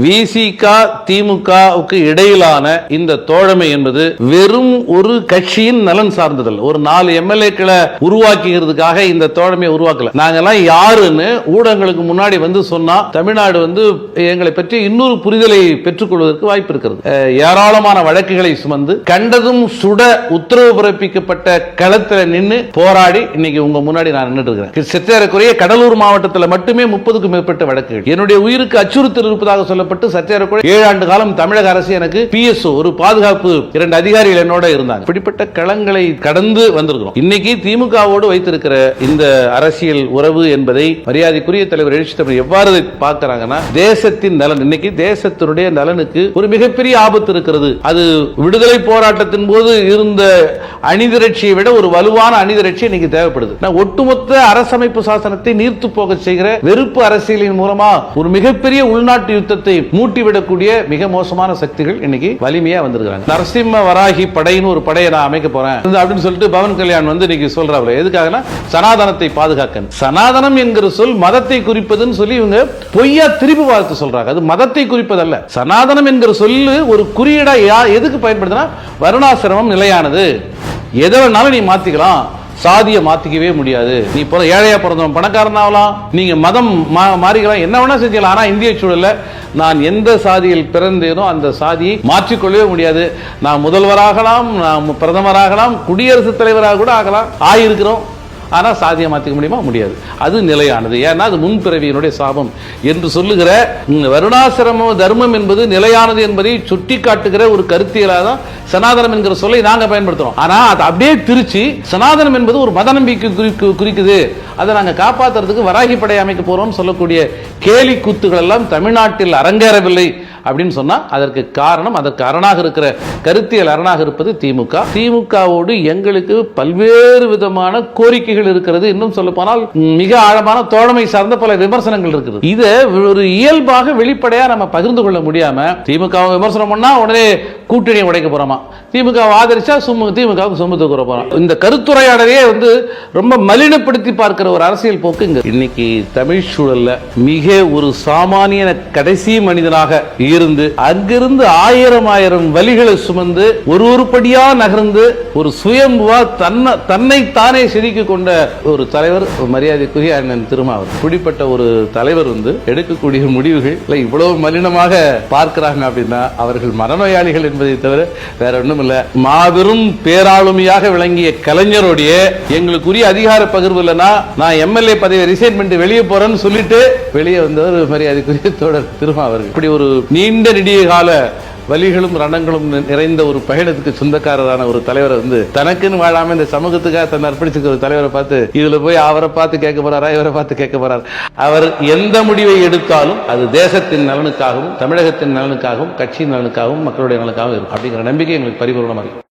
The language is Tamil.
விசிக திமுகவுக்கு இடையிலான இந்த தோழமை என்பது வெறும் ஒரு கட்சியின் நலன் சார்ந்ததல்ல. ஒரு நாலு எம்எல்ஏக்களை உருவாக்குகிறதுக்காக இந்த தோழமையை உருவாக்கல. நாங்கெல்லாம் யாருன்னு ஊடகங்களுக்கு முன்னாடி வந்து சொன்னா தமிழ்நாடு வந்து எங்களை பற்றி இன்னொரு புரிதலை பெற்றுக்கொள்வதற்கு வாய்ப்பு இருக்கிறது. ஏராளமான வழக்குகளை சுமந்து கண்டதும் சுட உத்தரவு பிறப்பிக்கப்பட்ட களத்துல நின்னு போராடி இன்னைக்கு உங்க முன்னாடி நான் நின்றுட்டு இருக்கிறேன். சற்றேறக்குறைய கடலூர் மாவட்டத்தில் மட்டுமே முப்பதுக்கும் மேற்பட்ட வழக்குகள். என்னுடைய உயிருக்கு அச்சுறுத்தல் இருப்பதாக சொல்ல சொல்லப்பட்டு சற்றேறக்குறைய ஏழு ஆண்டு காலம் தமிழக அரசு எனக்கு பிஎஸ்ஓ ஒரு பாதுகாப்பு இரண்டு அதிகாரிகள் என்னோட இருந்தாங்க. இப்படிப்பட்ட களங்களை கடந்து வந்திருக்கிறோம். இன்னைக்கு திமுகவோடு வைத்திருக்கிற இந்த அரசியல் உறவு என்பதை மரியாதைக்குரிய தலைவர் எழுச்சி தமிழ் எவ்வாறு பார்க்கிறாங்கன்னா தேசத்தின் நலன். இன்னைக்கு தேசத்தினுடைய நலனுக்கு ஒரு மிகப்பெரிய ஆபத்து இருக்கிறது. அது விடுதலை போராட்டத்தின் போது இருந்த அணிதிரட்சியை விட ஒரு வலுவான அணிதிரட்சி இன்னைக்கு தேவைப்படுது. ஒட்டுமொத்த அரசமைப்பு சாசனத்தை நீர்த்து போக செய்கிற வெறுப்பு அரசியலின் மூலமா ஒரு மிகப்பெரிய உள்நாட்டு யுத்தத்தை மதத்தை மூட்டிவிடக்கூடிய மிக மோசமான சக்திகள் இன்னைக்கு வலிமையா வந்திருக்காங்க நரசிம்ம வராகி படைன்னு ஒரு படையை நான் அமைக்க போறேன். அப்படின்னு சொல்லிட்டு பவன் கல்யாண் வந்து இன்னைக்கு சொல்றாரு எதுக்காகனா சனாதனத்தை பாதுகாக்க சனாதனம் என்கிற சொல் மதத்தை குறிப்பதுன்னு சொல்லி இவங்க பொய்யா திருப்பி வார்த்தை சொல்றாங்க. அது மதத்தை குறிப்பதல்ல. சனாதனம் என்கிற சொல்லு ஒரு குறியீடா எதுக்கு பயன்படுத்தினா வருணாசிரமம் நிலையானது. எதை வேணாலும் நீ மாத்திக்கலாம். சாதியை மாத்திக்கவே முடியாது. நீ பிற ஏழையா பிறந்தவன் பணக்காரன் ஆகலாம். நீங்க மதம் மா- மாறிக்கலாம். என்ன வேணா செஞ்சலாம் ஆனா இந்திய சூழல்ல நான் எந்த சாதியில் பிறந்தேனோ அந்த சாதியை மாற்றிக்கொள்ளவே முடியாது. நான் முதல்வராகலாம் நான் பிரதமராகலாம் குடியரசுத் தலைவராக கூட ஆகலாம். ஆயிருக்கிறோம். ஆனால் சாதியை மாற்றிக்க முடியுமா? முடியாது. அது நிலையானது. ஏன்னா அது முன்பிறவியினுடைய சாபம். என்று சொல்லுகிற ம், வருணாசிரம தர்மம் என்பது நிலையானது என்பதை சுட்டி காட்டுகிற ஒரு கருத்தியலாக தான் சனாதனம் என்கிற சொல்லை நாங்கள் பயன்படுத்துகிறோம் ஆனால் அது அப்படியே திருச்சி சனாதனம் என்பது ஒரு மத நம்பிக்கை குறிக்கு- குறிக்குது. அதை நாங்கள் காப்பாத்துறதுக்கு வராகி படை அமைக்க போகிறோம் சொல்லக்கூடிய கேலி கூத்துகள் எல்லாம் தமிழ்நாட்டில் அரங்கேறவில்லை. அப்படின்னு சொன்னா அதற்கு காரணம் அதற்கு அரணாக இருக்கிற கருத்தியல் அரணாக இருப்பது திமுக. திமுகவோடு எங்களுக்கு பல்வேறு விதமான கோரிக்கைகள் இருக்கிறது. இன்னும் சொல்ல போனால் மிக ஆழமான தோழமை சார்ந்த பல விமர்சனங்கள் இருக்குது. இதை ஒரு இயல்பாக வெளிப்படையா நம்ம பகிர்ந்து கொள்ள முடியாம திமுக விமர்சனம் பண்ணா உடனே கூட்டணியை உடைக்க போறோமா? திமுக ஆதரிச்சா சுமு திமுகவுக்கு சுமு தூக்குற போறோம். இந்த கருத்துரையாடலையே வந்து ரொம்ப மலினப்படுத்தி பார்க்கிற ஒரு அரசியல் போக்கு இங்க. இன்னைக்கு தமிழ் சூழல்ல மிக ஒரு சாமானியன கடைசி மனிதனாக இருந்து அங்கிருந்து ஆயிரம் ஆயிரம் வலிகளை சுமந்து ஒரு ஒரு படியா நகர்ந்து ஒரு சுயம்புவா தன்னை தன்னை தானே செதுக்கிக் கொண்ட ஒரு தலைவர் ஒரு மரியாதைக்குரிய அண்ணன் திருமாவர் இப்படிப்பட்ட ஒரு தலைவர் வந்து எடுக்கக்கூடிய முடிவுகள் இவ்வளவு மலினமாக பார்க்கிறாங்க அப்படின்னா அவர்கள் மனநோயாளிகள் என்பது தவிர வேற ஒன்றும் இல்லை. மாபெரும் பேராளுமையாக விளங்கிய கலைஞருடைய எங்களுக்குரிய அதிகார பகிர்வு இல்லைன்னா நான் எம்எல்ஏ பதவி ரிசைன் பண்ணிட்டு வெளியே போறேன்னு சொல்லிட்டு வெளியே வந்தவர் மரியாதைக்குரிய தோழர் திருமா அவர்கள் இப்படி ஒரு நீண்ட நெடிய கால வலிகளும் ரணங்களும் நிறைந்த ஒரு பயணத்துக்கு சொந்தக்காரரான ஒரு தலைவரை வந்து தனக்குன்னு வாழாம இந்த சமூகத்துக்காக தன்னை அர்ப்பணிச்சுக்க ஒரு தலைவரை பார்த்து இதுல போய் அவரை பார்த்து கேட்க போறாரா இவரை பார்த்து கேட்க போறாரு? அவர் எந்த முடிவை எடுத்தாலும் அது தேசத்தின் நலனுக்காகவும் தமிழகத்தின் நலனுக்காகவும் கட்சியின் நலனுக்காகவும் மக்களுடைய நலனுக்காகவும் இருக்கும். அப்படிங்கிற நம்பிக்கை எங்களுக்கு பரிபூர்ணமாக இருக்கும்.